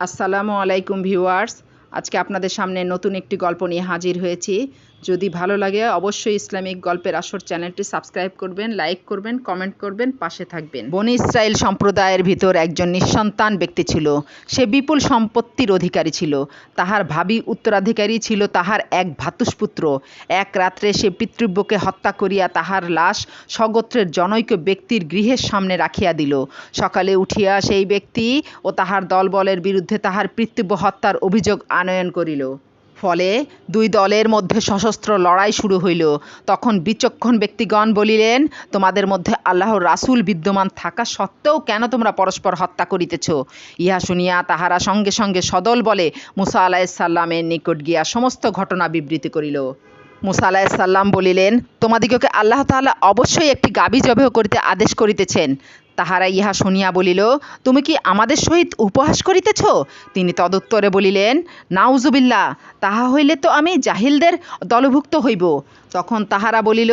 আসসালামু আলাইকুম ভিউয়ার্স। আজকে আপনাদের সামনে নতুন একটি গল্প নিয়ে হাজির হয়েছি। যদি ভালো লাগে, অবশ্যই ইসলামিক গল্পের আসর চ্যানেলটি সাবস্ক্রাইব করবেন, লাইক করবেন, কমেন্ট করবেন, পাশে থাকবেন। বনি ইসরায়েল সম্প্রদায়ের ভিতর একজন নিঃসন্তান ব্যক্তি ছিল। সে বিপুল সম্পত্তির অধিকারী ছিল। তাহার ভাবি উত্তরাধিকারী ছিল, তাহার এক ভাতুষপুত্র। এক রাত্রে সে পিতৃব্যকে হত্যা করিয়া তাহার লাশ স্বগোত্রের জনৈক ব্যক্তির গৃহের সামনে রাখিয়া দিল। সকালে উঠিয়া সেই ব্যক্তি ও তাহার দলবলের বিরুদ্ধে তাহার পিতৃব্য হত্যার অভিযোগ আনয়ন করিল। ফলে দুই দলের মধ্যে সশস্ত্র লড়াই শুরু হইল। তখন বিচক্ষণ ব্যক্তিগণ বলিলেন, তোমাদের মধ্যে আল্লাহর রাসূল বিদ্যমান থাকা সত্ত্বেও কেন তোমরা পরস্পর হত্যা করিতেছ? ইহা শুনিয়া তাহারা সঙ্গে সঙ্গে সদল বলে মুসা আলাইসাল্লামের নিকট গিয়া সমস্ত ঘটনা বিবৃতি করিল। মুসা আলাইসাল্লাম বলিলেন, তোমাদিগকে আল্লাহ তাআলা অবশ্যই একটি গাবি জবেহ করিতে আদেশ করিতেছেন। তাহারা ইহা শুনিয়া বলিল, তুমি কি আমাদের সহিত উপহাস করিতেছ? তিনি তদুত্তরে বলিলেন নাউজুবিল্লা তাহা হইলে তো আমি জাহিলদের দলভুক্ত হইব। তখন তাহারা বলিল,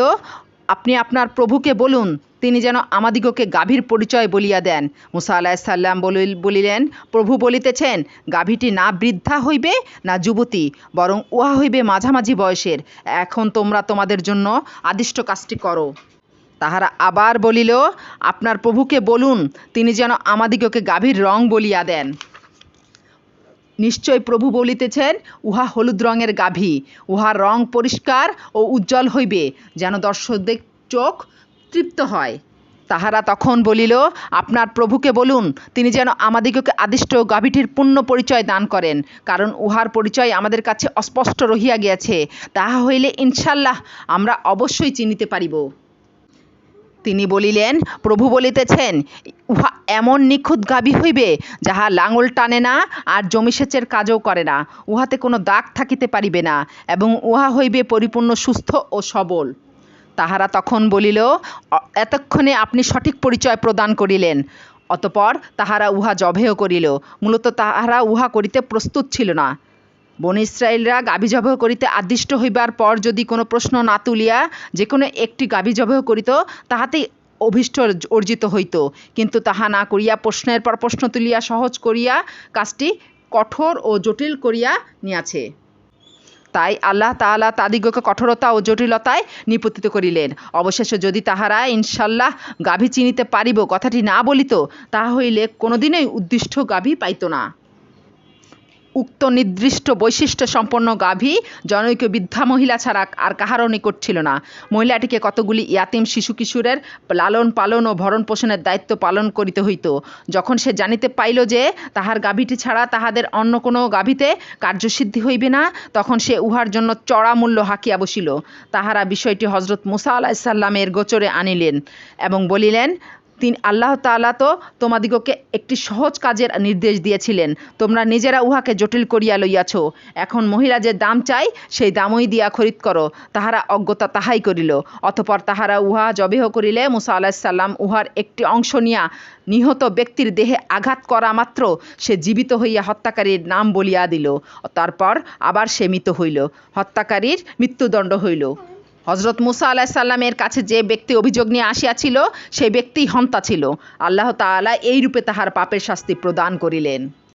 আপনি আপনার প্রভুকে বলুন, তিনি যেন আমাদিগকে গাভীর পরিচয় বলিয়া দেন। মুসা আলাহিসাল্লাম বলিলেন, প্রভু বলিতেছেন, গাভীটি না বৃদ্ধা হইবে না যুবতী, বরং উহা হইবে মাঝামাঝি বয়সের। এখন তোমরা তোমাদের জন্য আদিষ্ট কাজটি করো। তাহারা আবার বলিল, আপনার প্রভুকে বলুন, তিনি যেন আমাদিগকে গাভীর রং বলিয়া দেন। নিশ্চয় প্রভু বলিতেছেন, উহা হলুদ রঙের গাভী উহার রং পরিষ্কার ও উজ্জ্বল হইবে, যেন দর্শকদের চোখ তৃপ্ত হয়। তাহারা তখন বলিল, আপনার প্রভুকে বলুন, তিনি যেন আমাদিগকে আদিষ্ট গাভীটির পূর্ণ পরিচয় দান করেন, কারণ উহার পরিচয় আমাদের কাছে অস্পষ্ট রহিয়া গিয়াছে। তাহা হইলে ইনশাল্লাহ আমরা অবশ্যই চিনিতে পারিব। তিনি বলিলেন, প্রভু বলিতেছেন, উহা এমন নিখুঁত গাভী হইবে, যাহা লাঙল টানে না আর জমি সেচের কাজও করে না। উহাতে কোনো দাগ থাকিতে পারিবে না এবং উহা হইবে পরিপূর্ণ সুস্থ ও সবল। তাহারা তখন বলিল এতক্ষণে আপনি সঠিক পরিচয় প্রদান করিলেন। অতপর তাহারা উহা জবেহ করিল। মূলত তাহারা উহা করিতে প্রস্তুত ছিল না। বন ইসরায়েলরা গাভী জবহ করিতে আদিষ্ট হইবার পর যদি কোনো প্রশ্ন না তুলিয়া যে কোনো একটি গাভী জবহ করিত, তাহাতেই অভীষ্ট অর্জিত হইত। কিন্তু তাহা না করিয়া প্রশ্নের পর প্রশ্ন তুলিয়া সহজ করিয়া কাজটি কঠোর ও জটিল করিয়া নিয়াছে। তাই আল্লাহ তাআলা তাদিগকে কঠোরতা ও জটিলতায় নিপতিত করিলেন। অবশেষে যদি তাহারা ইনশাল্লাহ গাভী চিনিতে পারিব কথাটি না বলিত, তাহা হইলে কোনোদিনই উদ্দিষ্ট গাভী পাইত না। উক্ত নির্দিষ্ট বৈশিষ্ট্য সম্পন্ন গাভী জনৈক বৃদ্ধা মহিলা ছাড়া আর কাহারও নিকট ছিল না। মহিলাটিকে কতগুলি ইয়াতিম শিশু কিশোরের লালন পালন ও ভরণ পোষণের দায়িত্ব পালন করিতে হইত। যখন সে জানিতে পাইল যে তাহার গাভীটি ছাড়া তাহাদের অন্য কোনো গাভীতে কার্যসিদ্ধি হইবে না, তখন সে উহার জন্য চড়া মূল্য হাকিয়া বসিল। তাহারা বিষয়টি হজরত মুসা আলাহিসাল্লামের গোচরে আনিলেন এবং বলিলেন তিনি আল্লাহ তাআলা তো তোমাদিগকে একটি সহজ কাজের নির্দেশ দিয়েছিলেন। তোমরা নিজেরা উহাকে জটিল করিয়া লইয়াছ। এখন মহিলা যে দাম চাই সেই দামই দিয়া খরিদ করো। তাহারা অজ্ঞতা তাহাই করিল। অতপর তাহারা উহা জবেহ করিলে মুসা আলাহিসাল্লাম উহার একটি অংশ নিয়া নিহত ব্যক্তির দেহে আঘাত করা মাত্র সে জীবিত হইয়া হত্যাকারীর নাম বলিয়া দিল। তারপর আবার সে মৃত হইল। হত্যাকারীর মৃত্যুদণ্ড হইল। হজরত মুসা আলাহ সাল্লামের কাছে যে ব্যক্তি অভিযোগ নিয়ে আসিয়াছিল সেই ব্যক্তি হন্তা ছিল। আল্লাহ তালা এই রূপে তাহার পাপের শাস্তি প্রদান করিলেন।